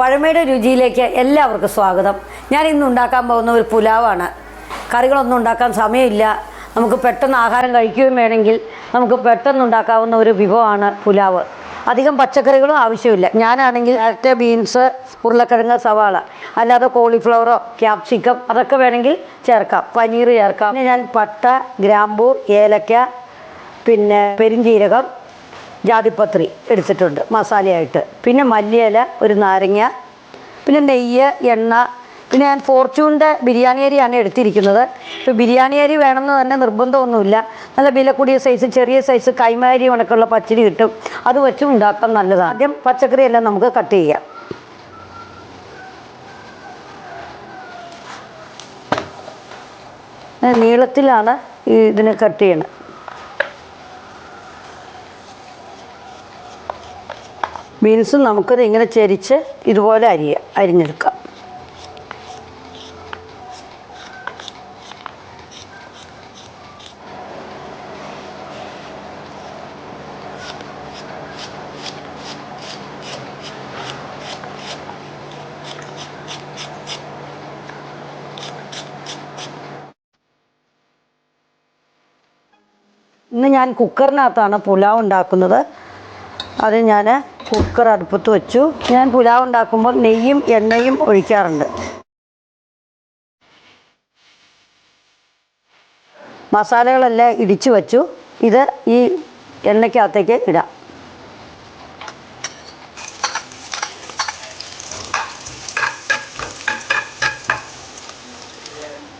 പഴമയുടെ രുചിയിലേക്ക് എല്ലാവർക്കും സ്വാഗതം. ഞാൻ ഇന്ന് ഉണ്ടാക്കാൻ പോകുന്ന ഒരു പുലാവാണ്. കറികളൊന്നും ഉണ്ടാക്കാൻ സമയമില്ല. നമുക്ക് പെട്ടെന്ന് ആഹാരം കഴിക്കുകയും വേണമെങ്കിൽ നമുക്ക് പെട്ടെന്ന് ഉണ്ടാക്കാവുന്ന ഒരു വിഭവമാണ് പുലാവ്. അധികം പച്ചക്കറികളും ആവശ്യമില്ല. ഞാനാണെങ്കിൽ അരറ്റ ബീൻസ് ഉരുളക്കിഴങ്ങ് സവാള അല്ലാതെ കോളിഫ്ലവറോ ക്യാപ്സിക്കം അതൊക്കെ വേണമെങ്കിൽ ചേർക്കാം. പനീർ ചേർക്കാം. പിന്നെ ഞാൻ പട്ട ഗ്രാമ്പൂ ഏലക്ക പിന്നെ പെരിഞ്ജീരകം ജാതിപത്രി എടുത്തിട്ടുണ്ട് മസാലയായിട്ട്. പിന്നെ മല്ലിയില ഒരു നാരങ്ങ പിന്നെ നെയ്യ് എണ്ണ പിന്നെ ഞാൻ ഫോർച്യൂണിന്റെ ബിരിയാണി അരിയാണ് എടുത്തിരിക്കുന്നത്. ഇപ്പോൾ ബിരിയാണി അരി വേണമെന്ന് തന്നെ നിർബന്ധമൊന്നുമില്ല. നല്ല വില കൂടിയ സൈസ് ചെറിയ സൈസ് കൈമാരി കണക്കുള്ള പച്ചരി കിട്ടും. അത് വെച്ചും ഉണ്ടാക്കാൻ നല്ലതാണ്. ആദ്യം പച്ചക്കറിയെല്ലാം നമുക്ക് കട്ട് ചെയ്യാം. നീളത്തിലാണ് ഇതിന് കട്ട് ചെയ്യണത്. ബീൻസ് നമുക്കത് ഇങ്ങനെ ചെരിച്ച് ഇതുപോലെ അരിയ അരിഞ്ഞെടുക്കാം. ഇന്ന് ഞാൻ കുക്കറിനകത്താണ് പുലാവ് ഉണ്ടാക്കുന്നത്. അത് ഞാൻ കുക്കർ അടുപ്പത്ത് വെച്ചു. ഞാൻ പുലാവ് ഉണ്ടാക്കുമ്പോൾ നെയ്യും എണ്ണയും ഒഴിക്കാറുണ്ട്. മസാലകളെല്ലാം ഇടിച്ചു വെച്ചു. ഇത് ഈ എണ്ണയ്ക്കകത്തേക്ക് ഇടാം.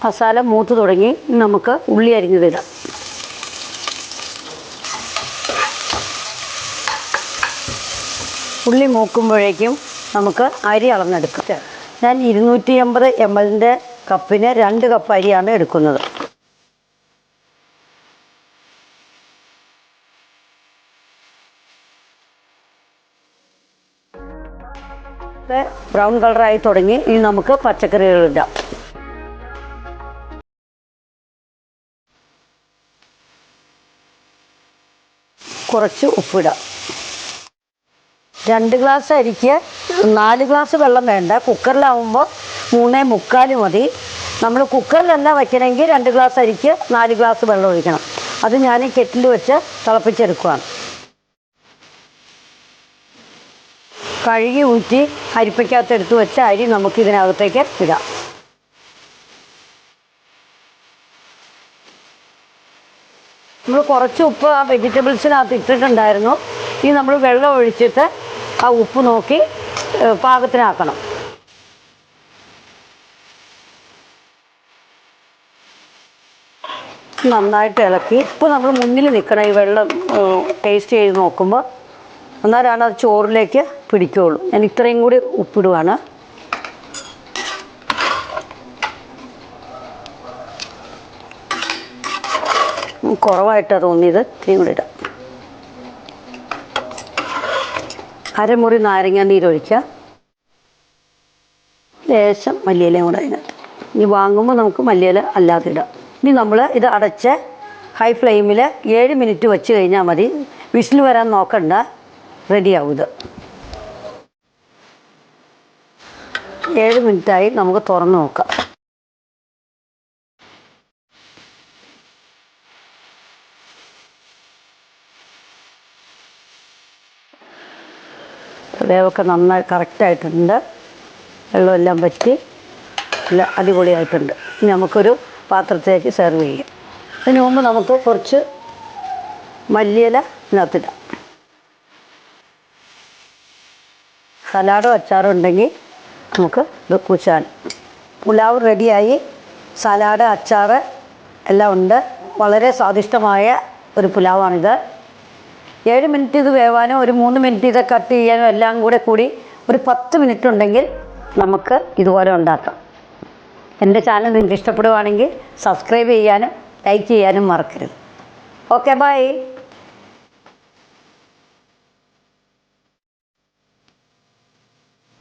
മസാല മൂത്ത് തുടങ്ങി. നമുക്ക് ഉള്ളി അരിഞ്ഞതിടാം ഉള്ളി മൂക്കുമ്പോഴേക്കും നമുക്ക് അരി അളന്നെടുക്കാം. ഞാൻ ഇരുന്നൂറ്റി അമ്പത് എം എല്ലിന്റെ കപ്പിന് രണ്ട് കപ്പ് അരിയാണ് എടുക്കുന്നത്. ബ്രൗൺ കളറായി തുടങ്ങി. ഇനി നമുക്ക് പച്ചക്കറികൾ ഇടാം. കുറച്ച് ഉപ്പിടാം. രണ്ട് ഗ്ലാസ് അരിക്ക് നാല് ഗ്ലാസ് വെള്ളം വേണ്ട. കുക്കറിലാവുമ്പോൾ മൂന്നേ മുക്കാൽ മതി. നമ്മൾ കുക്കറിൽ കുക്കറിലല്ല വയ്ക്കണമെങ്കിൽ രണ്ട് ഗ്ലാസ് അരിക്ക് നാല് ഗ്ലാസ് വെള്ളം ഒഴിക്കണം. അത് ഞാൻ കെറ്റിൽ വെച്ച് തിളപ്പിച്ചെടുക്കുകയാണ് കഴുകി ഊറ്റി അരിപ്പയ്ക്കകത്ത് എടുത്ത് വെച്ച അരി നമുക്ക് ഇതിനകത്തേക്ക് ഇടാം. നമ്മൾ കുറച്ച് ഉപ്പ് ആ വെജിറ്റബിൾസിനകത്ത് ഇട്ടിട്ടുണ്ടായിരുന്നു. ഇനി നമ്മൾ വെള്ളം ഒഴിച്ചിട്ട് ആ ഉപ്പ് നോക്കി പാകത്തിനാക്കണം. നന്നായിട്ട് ഇളക്കി. ഉപ്പ് നമ്മൾ മുന്നിൽ നിൽക്കണം ഈ വെള്ളം ടേസ്റ്റ് ചെയ്ത് നോക്കുമ്പോൾ എന്നാലാണ് അത് ചോറിലേക്ക് പിടിക്കുകയുള്ളൂ ഞാൻ ഇത്രയും കൂടി ഉപ്പിടുവാണ്. കുറവായിട്ടാണ് തോന്നിയത്. ഇത്രയും കൂടി ഇടാം. അരമുറി നാരങ്ങ നീരൊഴിക്കുക ലേശം മല്ലിയിലയും കൂടെ അതിനകത്ത്. ഇനി വാങ്ങുമ്പോൾ നമുക്ക് മല്ലിയില അല്ലാതെ ഇടാം. ഇനി നമ്മൾ ഇത് അടച്ച് ഹൈ ഫ്ലെയിമിൽ ഏഴ് മിനിറ്റ് വെച്ച് കഴിഞ്ഞാൽ മതി. വിസിൽ വരാൻ നോക്കണ്ട. റെഡിയാവും ഇത്. ഏഴ് മിനിറ്റായി നമുക്ക് തുറന്ന് നോക്കാം. വേവൊക്കെ നന്നായി കറക്റ്റായിട്ടുണ്ട്. വെള്ളമെല്ലാം പറ്റി നല്ല അടിപൊളിയായിട്ടുണ്ട്. ഇനി നമുക്കൊരു പാത്രത്തിലേക്ക് സെർവ് ചെയ്യാം. അതിന് മുമ്പ് നമുക്ക് കുറച്ച് മല്ലിയില ഇതിനകത്തിടാം. സലാഡോ അച്ചാറോ ഉണ്ടെങ്കിൽ നമുക്ക് ഇത് കുച്ചാൻ. പുലാവ് റെഡിയായി. സലാഡ് അച്ചാറ് എല്ലാം ഉണ്ട്. വളരെ സ്വാദിഷ്ടമായ ഒരു പുലാവാണിത്. ഏഴ് മിനിറ്റ് ഇത് വേവാനോ ഒരു മൂന്ന് മിനിറ്റ് ഇത് കട്ട് ചെയ്യാനോ എല്ലാം കൂടെ കൂടി ഒരു പത്ത് മിനിറ്റ് ഉണ്ടെങ്കിൽ നമുക്ക് ഇതുപോലെ ഉണ്ടാക്കാം. എന്റെ ചാനൽ നിങ്ങൾക്ക് ഇഷ്ടപ്പെടുവാണെങ്കിൽ സബ്സ്ക്രൈബ് ചെയ്യാനും ലൈക്ക് ചെയ്യാനും മറക്കരുത്. Okay bye.